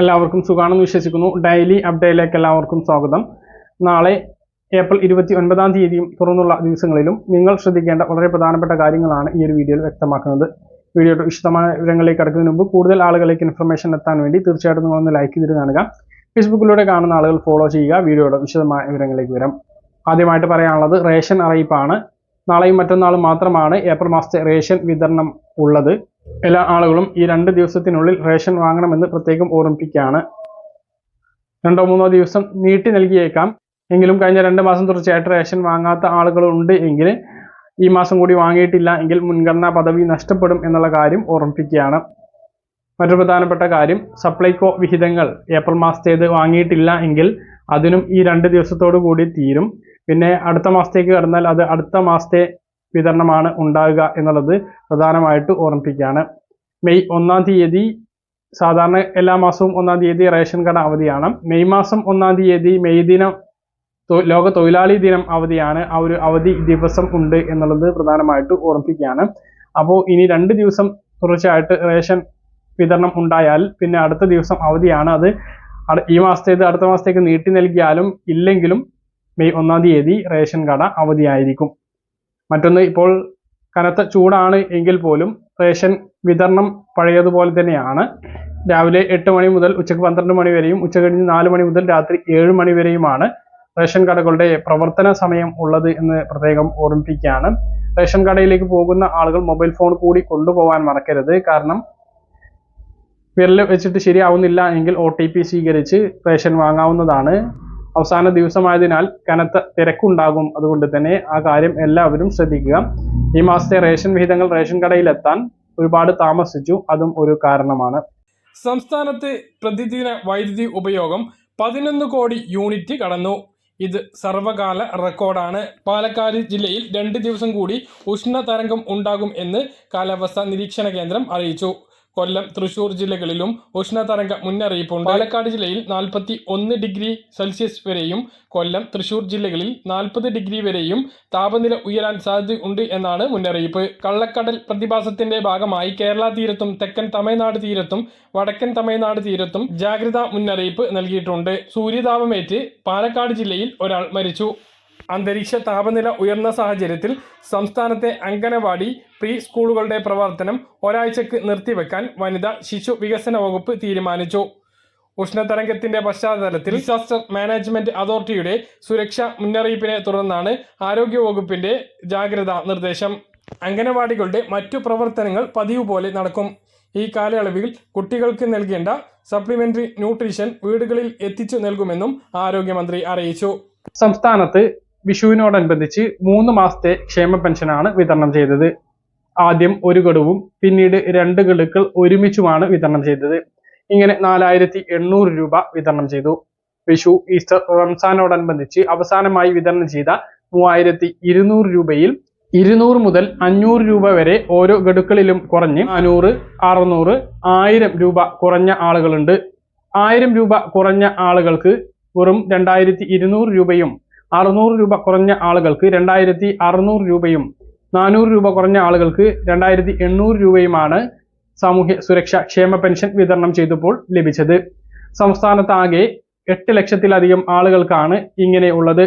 എല്ലാവർക്കും സുഖാണെന്ന് വിശ്വസിക്കുന്നു. ഡെയിലി അപ്ഡേറ്റിലേക്ക് എല്ലാവർക്കും സ്വാഗതം. നാളെ ഏപ്രിൽ ഇരുപത്തി ഒൻപതാം തീയതിയും തുറന്നുള്ള ദിവസങ്ങളിലും നിങ്ങൾ ശ്രദ്ധിക്കേണ്ട വളരെ പ്രധാനപ്പെട്ട കാര്യങ്ങളാണ് ഈ ഒരു വീഡിയോയിൽ വ്യക്തമാക്കുന്നത്. വീഡിയോയുടെ വിശദമായ വിവരങ്ങളിലേക്ക് കടക്കുന്നതിന് മുമ്പ് കൂടുതൽ ആളുകളിലേക്ക് ഇൻഫർമേഷൻ എത്താൻ വേണ്ടി തീർച്ചയായിട്ടും നിങ്ങളൊന്ന് ലൈക്ക് ചെയ്തിട്ട് കാണുക. ഫേസ്ബുക്കിലൂടെ കാണുന്ന ആളുകൾ ഫോളോ ചെയ്യുക. വീഡിയോയുടെ വിശദമായ വിവരങ്ങളിലേക്ക് വരാം. ആദ്യമായിട്ട് പറയാനുള്ളത് റേഷൻ അറിയിപ്പാണ്. നാളെയും മറ്റന്നാളും മാത്രമാണ് ഏപ്രിൽ മാസത്തെ റേഷൻ വിതരണം ഉള്ളത്. എല്ലാ ആളുകളും ഈ രണ്ട് ദിവസത്തിനുള്ളിൽ റേഷൻ വാങ്ങണമെന്ന് പ്രത്യേകം ഓർമ്മിപ്പിക്കുകയാണ്. രണ്ടോ മൂന്നോ ദിവസം നീട്ടി നൽകിയേക്കാം. എങ്കിലും കഴിഞ്ഞ രണ്ട് മാസം തുടർച്ചയായിട്ട് റേഷൻ വാങ്ങാത്ത ആളുകളുണ്ട് എങ്കിൽ ഈ മാസം കൂടി വാങ്ങിയിട്ടില്ല എങ്കിൽ മുൻഗണനാ പദവി നഷ്ടപ്പെടും എന്നുള്ള കാര്യം ഓർമ്മിപ്പിക്കുകയാണ്. മറ്റൊരു പ്രധാനപ്പെട്ട കാര്യം സപ്ലൈകോ വിഹിതങ്ങൾ ഏപ്രിൽ മാസത്തേത് വാങ്ങിയിട്ടില്ല എങ്കിൽ അതിനും ഈ രണ്ട് ദിവസത്തോടു കൂടി തീരും. പിന്നെ അടുത്ത മാസത്തേക്ക് കടന്നാൽ അത് അടുത്ത മാസത്തെ വിതരണമാണ് ഉണ്ടാകുക എന്നുള്ളത് പ്രധാനമായിട്ട് ഓർമ്മിപ്പിക്കുകയാണ്. മെയ് ഒന്നാം തീയതി സാധാരണ എല്ലാ മാസവും ഒന്നാം തീയതി റേഷൻ കട അവധിയാണ്. മെയ് മാസം ഒന്നാം തീയതി മെയ് ദിനം ലോക തൊഴിലാളി ദിനം അവധിയാണ്. ആ ഒരു അവധി ദിവസം ഉണ്ട് എന്നുള്ളത് പ്രധാനമായിട്ട് ഓർമ്മിപ്പിക്കുകയാണ്. അപ്പോൾ ഇനി രണ്ട് ദിവസം തുടർച്ചയായിട്ട് റേഷൻ വിതരണം ഉണ്ടായാൽ പിന്നെ അടുത്ത ദിവസം അവധിയാണ് അത്. ഈ മാസത്തേത് അടുത്ത മാസത്തേക്ക് നീട്ടി നൽകിയാലും ഇല്ലെങ്കിലും മെയ് ഒന്നാം തീയതി റേഷൻ കട അവധിയായിരിക്കും. മറ്റൊന്ന് ഇപ്പോൾ കനത്ത ചൂടാണ് എങ്കിൽ പോലും റേഷൻ വിതരണം പഴയതുപോലെ തന്നെയാണ്. രാവിലെ എട്ട് മണി മുതൽ ഉച്ചയ്ക്ക് പന്ത്രണ്ട് മണി വരെയും ഉച്ച കഴിഞ്ഞ് നാല് മണി മുതൽ രാത്രി ഏഴ് മണി വരെയുമാണ് റേഷൻ കടകളുടെ പ്രവർത്തന സമയം ഉള്ളത് എന്ന് പ്രത്യേകം ഓർമ്മിപ്പിക്കുകയാണ്. റേഷൻ കടയിലേക്ക് പോകുന്ന ആളുകൾ മൊബൈൽ ഫോൺ കൂടി കൊണ്ടുപോകാൻ മറക്കരുത്. കാരണം വിരൽ വെച്ചിട്ട് ശരിയാവുന്നില്ല എങ്കിൽ ഒ സ്വീകരിച്ച് റേഷൻ വാങ്ങാവുന്നതാണ്. അവസാന ദിവസമായതിനാൽ കനത്ത തിരക്കുണ്ടാകും. അതുകൊണ്ട് തന്നെ ആ കാര്യം എല്ലാവരും ശ്രദ്ധിക്കുക. ഈ മാസത്തെ റേഷൻ വിഹിതങ്ങൾ റേഷൻ കടയിൽ എത്താൻ ഒരുപാട് താമസിച്ചു. അതും ഒരു കാരണമാണ്. സംസ്ഥാനത്തെ പ്രതിദിന വൈദ്യുതി ഉപയോഗം പതിനൊന്ന് കോടി യൂണിറ്റ് കടന്നു. ഇത് സർവകാല റെക്കോർഡാണ്. പാലക്കാട് ജില്ലയിൽ രണ്ട് ദിവസം കൂടി ഉഷ്ണതരംഗം ഉണ്ടാകും എന്ന് കാലാവസ്ഥാ നിരീക്ഷണ കേന്ദ്രം അറിയിച്ചു. കൊല്ലം തൃശൂർ ജില്ലകളിലും ഉഷ്ണതരംഗ മുന്നറിയിപ്പുണ്ട്. പാലക്കാട് ജില്ലയിൽ നാൽപ്പത്തി ഒന്ന് ഡിഗ്രി സെൽഷ്യസ് വരെയും കൊല്ലം തൃശൂർ ജില്ലകളിൽ നാൽപ്പത് ഡിഗ്രി വരെയും താപനില ഉയരാൻ സാധ്യതയുണ്ട് എന്നാണ് മുന്നറിയിപ്പ്. കള്ളക്കടൽ പ്രതിഭാസത്തിന്റെ ഭാഗമായി കേരള തീരത്തും തെക്കൻ തമിഴ്നാട് തീരത്തും വടക്കൻ തമിഴ്നാട് തീരത്തും ജാഗ്രതാ മുന്നറിയിപ്പ് നൽകിയിട്ടുണ്ട്. സൂര്യതാപമേറ്റ് പാലക്കാട് ജില്ലയിൽ ഒരാൾ മരിച്ചു. അന്തരീക്ഷ താപനില ഉയർന്ന സാഹചര്യത്തിൽ സംസ്ഥാനത്തെ അംഗനവാടി പ്രീ സ്കൂളുകളുടെ പ്രവർത്തനം ഒരാഴ്ചക്ക് നിർത്തിവെക്കാൻ വനിതാ ശിശു വികസന വകുപ്പ് തീരുമാനിച്ചു. ഉഷ്ണതരംഗത്തിന്റെ പശ്ചാത്തലത്തിൽ ഡിസാസ്റ്റർ മാനേജ്മെന്റ് അതോറിറ്റിയുടെ സുരക്ഷാ മുന്നറിയിപ്പിനെ തുടർന്നാണ് ആരോഗ്യവകുപ്പിന്റെ ജാഗ്രതാ നിർദ്ദേശം. അംഗനവാടികളുടെ മറ്റു പ്രവർത്തനങ്ങൾ പതിവ് പോലെ നടക്കും. ഈ കാലയളവിൽ കുട്ടികൾക്ക് നൽകേണ്ട സപ്ലിമെന്ററി ന്യൂട്രീഷൻ വീടുകളിൽ എത്തിച്ചു നൽകുമെന്നും ആരോഗ്യമന്ത്രി അറിയിച്ചു. സംസ്ഥാനത്ത് വിഷുവിനോടനുബന്ധിച്ച് മൂന്ന് മാസത്തെ ക്ഷേമ പെൻഷനാണ് വിതരണം ചെയ്തത്. ആദ്യം ഒരു ഗഡുവും പിന്നീട് രണ്ട് ഗഡുക്കൾ ഒരുമിച്ചുമാണ് വിതരണം ചെയ്തത്. ഇങ്ങനെ നാലായിരത്തി എണ്ണൂറ് രൂപ വിതരണം ചെയ്തു. വിഷു ഈസ്റ്റർ റംസാനോടനുബന്ധിച്ച് അവസാനമായി വിതരണം ചെയ്ത മൂവായിരത്തി ഇരുന്നൂറ് രൂപയിൽ ഇരുന്നൂറ് മുതൽ അഞ്ഞൂറ് രൂപ വരെ ഓരോ ഗഡുക്കളിലും കുറഞ്ഞ് നാനൂറ് അറുന്നൂറ് ആയിരം രൂപ കുറഞ്ഞ ആളുകളുണ്ട്. ആയിരം രൂപ കുറഞ്ഞ ആളുകൾക്ക് വെറും രണ്ടായിരത്തി ഇരുന്നൂറ് രൂപയും അറുന്നൂറ് രൂപ കുറഞ്ഞ ആളുകൾക്ക് രണ്ടായിരത്തി അറുന്നൂറ് രൂപയും നാനൂറ് രൂപ കുറഞ്ഞ ആളുകൾക്ക് രണ്ടായിരത്തി എണ്ണൂറ് രൂപയുമാണ് സാമൂഹ്യ സുരക്ഷാ ക്ഷേമ പെൻഷൻ വിതരണം ചെയ്തപ്പോൾ ലഭിച്ചത്. സംസ്ഥാനത്താകെ എട്ട് ലക്ഷത്തിലധികം ആളുകൾക്കാണ് ഇങ്ങനെയുള്ളത്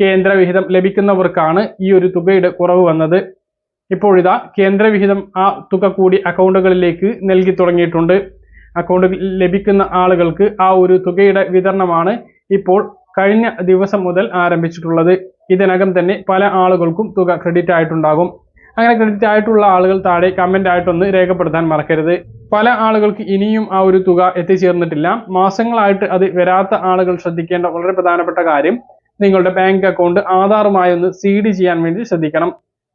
കേന്ദ്രവിഹിതം ലഭിക്കുന്നവർക്കാണ് ഈ ഒരു തുകയുടെ കുറവ് വന്നത്. ഇപ്പോഴിതാ കേന്ദ്രവിഹിതം ആ തുക കൂടി അക്കൗണ്ടുകളിലേക്ക് നൽകി തുടങ്ങിയിട്ടുണ്ട്. അക്കൗണ്ടുകൾ ലഭിക്കുന്ന ആളുകൾക്ക് ആ ഒരു തുകയുടെ വിതരണമാണ് ഇപ്പോൾ കഴിഞ്ഞ ദിവസം മുതൽ ആരംഭിച്ചിട്ടുള്ളത് ഇതിനകം തന്നെ പല ആളുകൾക്കും തുക ക്രെഡിറ്റ് ആയിട്ടുണ്ടാകും. അങ്ങനെ ക്രെഡിറ്റ് ആയിട്ടുള്ള ആളുകൾ താഴെ കമന്റ് ആയിട്ടൊന്ന് രേഖപ്പെടുത്താൻ മറക്കരുത്. പല ആളുകൾക്ക് ഇനിയും ആ ഒരു തുക എത്തിച്ചേർന്നിട്ടില്ല. മാസങ്ങളായിട്ട് അത് വരാത്ത ആളുകൾ ശ്രദ്ധിക്കേണ്ട വളരെ പ്രധാനപ്പെട്ട കാര്യം നിങ്ങളുടെ ബാങ്ക് അക്കൗണ്ട് ആധാറുമായി ഒന്ന് സി ഡി ചെയ്യാൻ വേണ്ടി ശ്രദ്ധിക്കണം.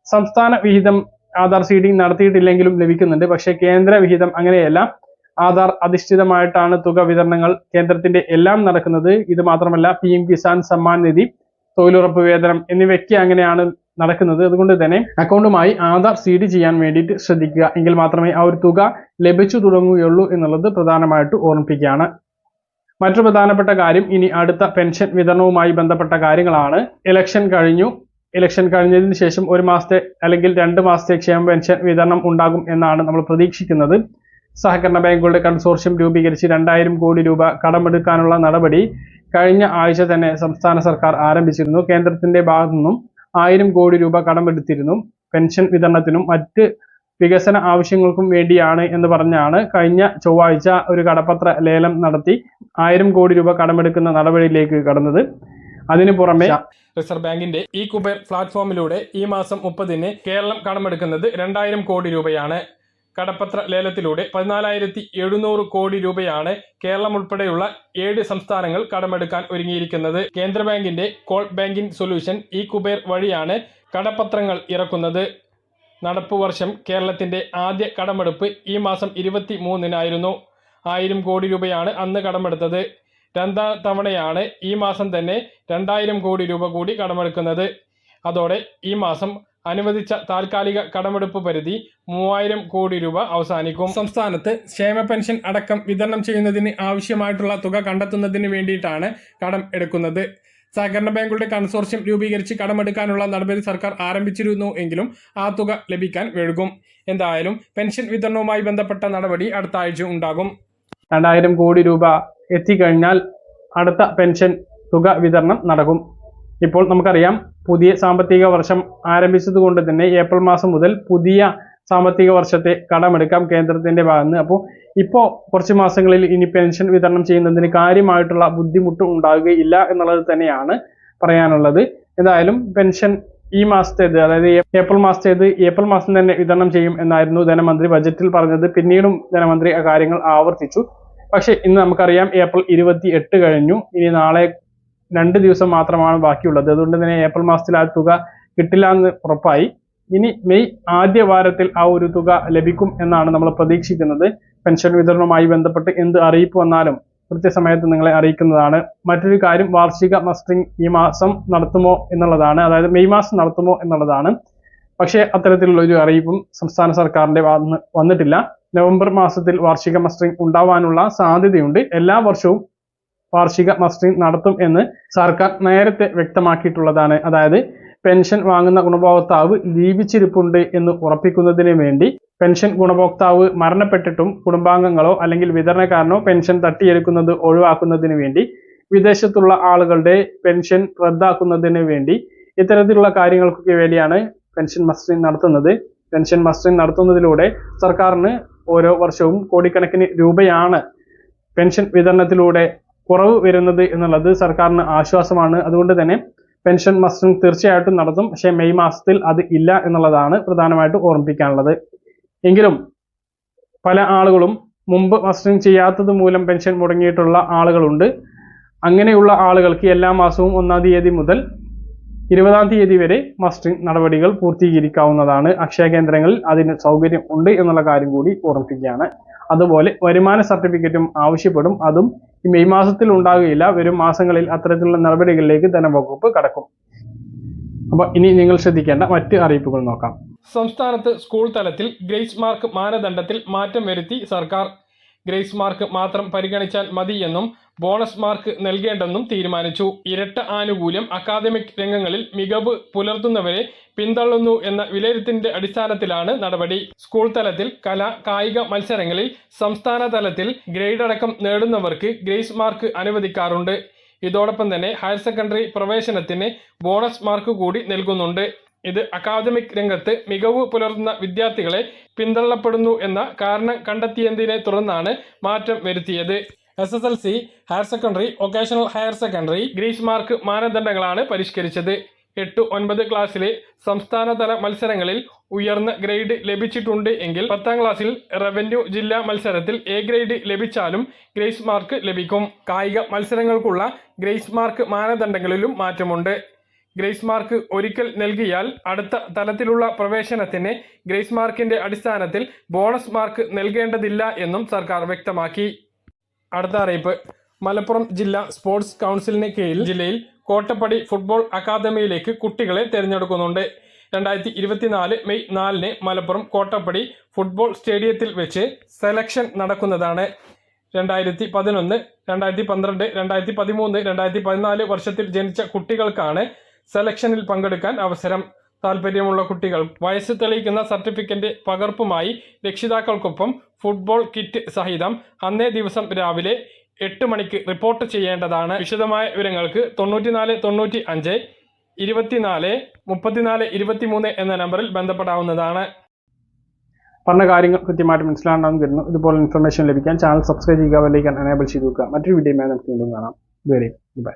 സംസ്ഥാന വിഹിതം ആധാർ സി ഡി നടത്തിയിട്ടില്ലെങ്കിലും ലഭിക്കുന്നുണ്ട്. പക്ഷേ കേന്ദ്ര വിഹിതം അങ്ങനെയല്ല. ആധാർ അധിഷ്ഠിതമായിട്ടാണ് തുക വിതരണങ്ങൾ കേന്ദ്രത്തിന്റെ എല്ലാം നടക്കുന്നത്. ഇത് മാത്രമല്ല പി എം കിസാൻ സമ്മാൻ നിധി തൊഴിലുറപ്പ് വേതനം എന്നിവയ്ക്ക് അങ്ങനെയാണ് നടക്കുന്നത്. അതുകൊണ്ട് തന്നെ അക്കൗണ്ടുമായി ആധാർ സീഡ് ചെയ്യാൻ വേണ്ടിയിട്ട് ശ്രദ്ധിക്കുക. എങ്കിൽ മാത്രമേ ആ ഒരു തുക ലഭിച്ചു തുടങ്ങുകയുള്ളൂ എന്നുള്ളത് പ്രധാനമായിട്ട് ഓർമ്മിപ്പിക്കുകയാണ്. മറ്റു പ്രധാനപ്പെട്ട കാര്യം ഇനി അടുത്ത പെൻഷൻ വിതരണവുമായി ബന്ധപ്പെട്ട കാര്യങ്ങളാണ്. ഇലക്ഷൻ കഴിഞ്ഞു. ഇലക്ഷൻ കഴിഞ്ഞതിന് ശേഷം ഒരു മാസത്തെ അല്ലെങ്കിൽ രണ്ട് മാസത്തെ ക്ഷേമ പെൻഷൻ വിതരണം ഉണ്ടാകും എന്നാണ് നമ്മൾ പ്രതീക്ഷിക്കുന്നത്. സഹകരണ ബാങ്കുകളുടെ കൺസോർഷ്യം രൂപീകരിച്ച് രണ്ടായിരം കോടി രൂപ കടമെടുക്കാനുള്ള നടപടി കഴിഞ്ഞ ആഴ്ച തന്നെ സംസ്ഥാന സർക്കാർ ആരംഭിച്ചിരുന്നു. കേന്ദ്രത്തിന്റെ ഭാഗത്തു നിന്നും ആയിരം കോടി രൂപ കടമെടുത്തിരുന്നു. പെൻഷൻ വിതരണത്തിനും മറ്റ് വികസന ആവശ്യങ്ങൾക്കും വേണ്ടിയാണ് എന്ന് പറഞ്ഞാണ് കഴിഞ്ഞ ചൊവ്വാഴ്ച ഒരു കടപ്പത്ര ലേലം നടത്തി ആയിരം കോടി രൂപ കടമെടുക്കുന്ന നടപടിയിലേക്ക് കടന്നത്. അതിനു പുറമെ റിസർവ് ബാങ്കിന്റെ ഈ കുബേർ പ്ലാറ്റ്ഫോമിലൂടെ ഈ മാസം മുപ്പതിന് കേരളം കടമെടുക്കുന്നത് രണ്ടായിരം കോടി രൂപയാണ്. കടപ്പത്ര ലേലത്തിലൂടെ പതിനാലായിരത്തി എഴുന്നൂറ് കോടി രൂപയാണ് കേരളം ഉൾപ്പെടെയുള്ള ഏഴ് സംസ്ഥാനങ്ങൾ കടമെടുക്കാൻ ഒരുങ്ങിയിരിക്കുന്നത്. കേന്ദ്ര ബാങ്കിന്റെ കോൾ ബാങ്കിംഗ് സൊല്യൂഷൻ ഈ കുബേർ വഴിയാണ് കടപ്പത്രങ്ങൾ ഇറക്കുന്നത്. നടപ്പ് വർഷം കേരളത്തിന്റെ ആദ്യ കടമെടുപ്പ് ഈ മാസം ഇരുപത്തി മൂന്നിനായിരുന്നു ആയിരം കോടി രൂപയാണ് അന്ന് കടമെടുത്തത്. രണ്ടാം തവണയാണ് ഈ മാസം തന്നെ രണ്ടായിരം കോടി രൂപ കൂടി കടമെടുക്കുന്നത്. അതോടെ ഈ മാസം അനുവദിച്ച താൽക്കാലിക കടമെടുപ്പ് പരിധി മൂവായിരം കോടി രൂപ അവസാനിക്കും. സംസ്ഥാനത്ത് ക്ഷേമ പെൻഷൻ അടക്കം വിതരണം ചെയ്യുന്നതിന് ആവശ്യമായിട്ടുള്ള തുക കണ്ടെത്തുന്നതിന് വേണ്ടിയിട്ടാണ് കടം എടുക്കുന്നത്. സഹകരണ ബാങ്കുകളുടെ കൺസോർഷ്യം രൂപീകരിച്ച് കടമെടുക്കാനുള്ള നടപടി സർക്കാർ ആരംഭിച്ചിരുന്നു എങ്കിലും ആ തുക ലഭിക്കാൻ വഴുകും. എന്തായാലും പെൻഷൻ വിതരണവുമായി ബന്ധപ്പെട്ട നടപടി അടുത്ത ആഴ്ച ഉണ്ടാകും. രണ്ടായിരം കോടി രൂപ എത്തിക്കഴിഞ്ഞാൽ അടുത്ത പെൻഷൻ തുക വിതരണം നടക്കും. ഇപ്പോൾ നമുക്കറിയാം പുതിയ സാമ്പത്തിക വർഷം ആരംഭിച്ചത് കൊണ്ട് തന്നെ ഏപ്രിൽ മാസം മുതൽ പുതിയ സാമ്പത്തിക വർഷത്തെ കടമെടുക്കാം കേന്ദ്രത്തിന്റെ ഭാഗത്ത്. അപ്പോൾ ഇപ്പോൾ കുറച്ച് മാസങ്ങളിൽ ഇനി പെൻഷൻ വിതരണം ചെയ്യുന്നതിന് കാര്യമായിട്ടുള്ള ബുദ്ധിമുട്ട് ഉണ്ടാകുകയില്ല എന്നുള്ളത് തന്നെയാണ് പറയാനുള്ളത്. എന്തായാലും പെൻഷൻ ഈ മാസത്തേത് അതായത് ഏപ്രിൽ മാസത്തേത് ഏപ്രിൽ മാസം തന്നെ വിതരണം ചെയ്യും എന്നായിരുന്നു ധനമന്ത്രി ബജറ്റിൽ പറഞ്ഞത്. പിന്നീടും ധനമന്ത്രി ആ കാര്യങ്ങൾ ആവർത്തിച്ചു. പക്ഷേ ഇന്ന് നമുക്കറിയാം ഏപ്രിൽ ഇരുപത്തി എട്ട് കഴിഞ്ഞു. ഇനി നാളെ രണ്ട് ദിവസം മാത്രമാണ് ബാക്കിയുള്ളത്. അതുകൊണ്ട് തന്നെ ഏപ്രിൽ മാസത്തിൽ ആ തുക കിട്ടില്ല എന്ന് ഉറപ്പായി. ഇനി മെയ് ആദ്യ വാരത്തിൽ ആ ഒരു തുക ലഭിക്കും എന്നാണ് നമ്മൾ പ്രതീക്ഷിക്കുന്നത്. പെൻഷൻ വിതരണവുമായി ബന്ധപ്പെട്ട് എന്ത് അറിയിപ്പ് വന്നാലും കൃത്യസമയത്ത് നിങ്ങളെ അറിയിക്കുന്നതാണ്. മറ്റൊരു കാര്യം വാർഷിക മസ്റ്ററിംഗ് ഈ മാസം നടത്തുമോ എന്നുള്ളതാണ്. അതായത് മെയ് മാസം നടത്തുമോ എന്നുള്ളതാണ്. പക്ഷേ അത്തരത്തിലുള്ള ഒരു അറിയിപ്പും സംസ്ഥാന സർക്കാരിന്റെ വന്നിട്ടില്ല. നവംബർ മാസത്തിൽ വാർഷിക മസ്റ്ററിംഗ് ഉണ്ടാവാനുള്ള സാധ്യതയുണ്ട്. എല്ലാ വർഷവും വാർഷിക മസ്റ്ററിംഗ് നടത്തും എന്ന് സർക്കാർ നേരത്തെ വ്യക്തമാക്കിയിട്ടുള്ളതാണ്. അതായത് പെൻഷൻ വാങ്ങുന്ന ഗുണഭോക്താവ് ജീവിച്ചിരിപ്പുണ്ട് എന്ന് ഉറപ്പിക്കുന്നതിന് വേണ്ടി പെൻഷൻ ഗുണഭോക്താവ് മരണപ്പെട്ടിട്ടും കുടുംബാംഗങ്ങളോ അല്ലെങ്കിൽ വിതരണക്കാരനോ പെൻഷൻ തട്ടിയെടുക്കുന്നത് ഒഴിവാക്കുന്നതിന് വേണ്ടി വിദേശത്തുള്ള ആളുകളുടെ പെൻഷൻ റദ്ദാക്കുന്നതിന് വേണ്ടി ഇത്തരത്തിലുള്ള കാര്യങ്ങൾക്കൊക്കെ വേണ്ടിയാണ് പെൻഷൻ മസ്റ്ററിംഗ് നടത്തുന്നത്. പെൻഷൻ മസ്റ്ററിംഗ് നടത്തുന്നതിലൂടെ സർക്കാരിന് ഓരോ വർഷവും കോടിക്കണക്കിന് രൂപയാണ് പെൻഷൻ വിതരണത്തിലൂടെ കുറവ് വരുന്നത് എന്നുള്ളത് സർക്കാരിന് ആശ്വാസമാണ്. അതുകൊണ്ട് തന്നെ പെൻഷൻ മസ്റ്ററിംഗ് തീർച്ചയായിട്ടും നടത്തും. പക്ഷേ മെയ് മാസത്തിൽ അത് ഇല്ല എന്നുള്ളതാണ് പ്രധാനമായിട്ട് ഓർമ്മിപ്പിക്കാനുള്ളത്. എങ്കിലും പല ആളുകളും മുമ്പ് മസ്റ്ററിംഗ് ചെയ്യാത്തത് മൂലം പെൻഷൻ മുടങ്ങിയിട്ടുള്ള ആളുകളുണ്ട്. അങ്ങനെയുള്ള ആളുകൾക്ക് എല്ലാ മാസവും ഒന്നാം തീയതി മുതൽ ഇരുപതാം തീയതി വരെ മസ്റ്ററിംഗ് നടപടികൾ പൂർത്തീകരിക്കാവുന്നതാണ്. അക്ഷയ കേന്ദ്രങ്ങളിൽ അതിന് സൗകര്യം ഉണ്ട് എന്നുള്ള കാര്യം കൂടി ഓർമ്മിപ്പിക്കുകയാണ്. അതുപോലെ വരുമാന സർട്ടിഫിക്കറ്റും ആവശ്യപ്പെടും. അതും ഈ മെയ് മാസത്തിൽ ഉണ്ടാകുകയില്ല വരും മാസങ്ങളിൽ അത്തരത്തിലുള്ള നടപടികളിലേക്ക് ധനവകുപ്പ് കടക്കും. അപ്പൊ ഇനി നിങ്ങൾ ശ്രദ്ധിക്കേണ്ട മറ്റ് അറിയിപ്പുകൾ നോക്കാം. സംസ്ഥാനത്ത് സ്കൂൾ തലത്തിൽ ഗ്രേസ് മാർക്ക് മാനദണ്ഡത്തിൽ മാറ്റം വരുത്തി സർക്കാർ ഗ്രേസ് മാർക്ക് മാത്രം പരിഗണിച്ചാൽ മതിയെന്നും ബോണസ് മാർക്ക് നൽകേണ്ടെന്നും തീരുമാനിച്ചു. ഇരട്ട ആനുകൂല്യം അക്കാദമിക് രംഗങ്ങളിൽ മികവ് പുലർത്തുന്നവരെ പിന്തള്ളുന്നു എന്ന വിലയിരുത്തിന്റെ അടിസ്ഥാനത്തിലാണ് നടപടി. സ്കൂൾ തലത്തിൽ കല കായിക മത്സരങ്ങളിൽ സംസ്ഥാന തലത്തിൽ ഗ്രേഡ് അടക്കം നേടുന്നവർക്ക് ഗ്രേസ് മാർക്ക് അനുവദിക്കാറുണ്ട്. ഇതോടൊപ്പം തന്നെ ഹയർ സെക്കൻഡറി പ്രവേശനത്തിന് ബോണസ് മാർക്ക് കൂടി നൽകുന്നുണ്ട്. ഇത് അക്കാദമിക് രംഗത്ത് മികവ് പുലർത്തുന്ന വിദ്യാർത്ഥികളെ പിന്തള്ളപ്പെടുന്നു എന്ന കാരണം കണ്ടെത്തിയതിനെ തുടർന്നാണ് മാറ്റം വരുത്തിയത്. S S L C higher secondary vocational higher secondary grace mark മാനദണ്ഡങ്ങളാണ് പരിഷ്കരിച്ചത്. എട്ട് ഒൻപത് ക്ലാസ്സിലെ സംസ്ഥാനതല മത്സരങ്ങളിൽ ഉയർന്ന ഗ്രേഡ് ലഭിച്ചിട്ടുണ്ട് എങ്കിൽ പത്താം ക്ലാസ്സിൽ റവന്യൂ ജില്ലാ മത്സരത്തിൽ എ ഗ്രേഡ് ലഭിച്ചാലും ഗ്രേസ് മാർക്ക് ലഭിക്കും. കായിക മത്സരങ്ങൾക്കുള്ള ഗ്രേസ് മാർക്ക് മാനദണ്ഡങ്ങളിലും മാറ്റമുണ്ട്. ഗ്രേസ് മാർക്ക് ഒരിക്കൽ നൽകിയാൽ അടുത്ത തലത്തിലുള്ള പ്രവേശനത്തിന് ഗ്രേസ് മാർക്കിന്റെ അടിസ്ഥാനത്തിൽ ബോണസ് മാർക്ക് നൽകേണ്ടതില്ല എന്നും സർക്കാർ വ്യക്തമാക്കി. അടുത്ത അറിയിപ്പ്. മലപ്പുറം ജില്ലാ സ്പോർട്സ് കൗൺസിലിന് കീഴിൽ ജില്ലയിൽ കോട്ടപ്പടി ഫുട്ബോൾ അക്കാദമിയിലേക്ക് കുട്ടികളെ തിരഞ്ഞെടുക്കുന്നുണ്ട്. രണ്ടായിരത്തി ഇരുപത്തിനാല് മെയ് നാലിന് മലപ്പുറം കോട്ടപ്പടി ഫുട്ബോൾ സ്റ്റേഡിയത്തിൽ വെച്ച് സെലക്ഷൻ നടക്കുന്നതാണ്. രണ്ടായിരത്തി പതിനൊന്ന് രണ്ടായിരത്തി പന്ത്രണ്ട് രണ്ടായിരത്തി പതിമൂന്ന് രണ്ടായിരത്തി പതിനാല് വർഷത്തിൽ ജനിച്ച കുട്ടികൾക്കാണ് സെലക്ഷനിൽ പങ്കെടുക്കാൻ അവസരം. താല്പര്യമുള്ള കുട്ടികൾ വയസ്സ് തെളിയിക്കുന്ന സർട്ടിഫിക്കറ്റ് പകർപ്പുമായി രക്ഷിതാക്കൾക്കൊപ്പം ഫുട്ബോൾ കിറ്റ് സഹിതം അന്നേ ദിവസം രാവിലെ എട്ട് മണിക്ക് റിപ്പോർട്ട് ചെയ്യേണ്ടതാണ്. വിശദമായ വിവരങ്ങൾക്ക് തൊണ്ണൂറ്റിനാല് തൊണ്ണൂറ്റി അഞ്ച് ഇരുപത്തിനാല് മുപ്പത്തിനാല് ഇരുപത്തിമൂന്ന് എന്ന നമ്പറിൽ ബന്ധപ്പെടാവുന്നതാണ്. പറഞ്ഞ കാര്യങ്ങൾ കൃത്യമായിട്ട് മനസ്സിലാണെന്ന് കരുതുന്നു. ഇതുപോലെ ഇൻഫർമേഷൻ ലഭിക്കാൻ ചാനൽ സബ്സ്ക്രൈബ് ചെയ്യുക വലിയ എനേബിൾ ചെയ്ത് വെക്കുക. മറ്റൊരു വീഡിയോയുമായി നമുക്ക് വീണ്ടും കാണാം. ഇതുവരെ ബൈ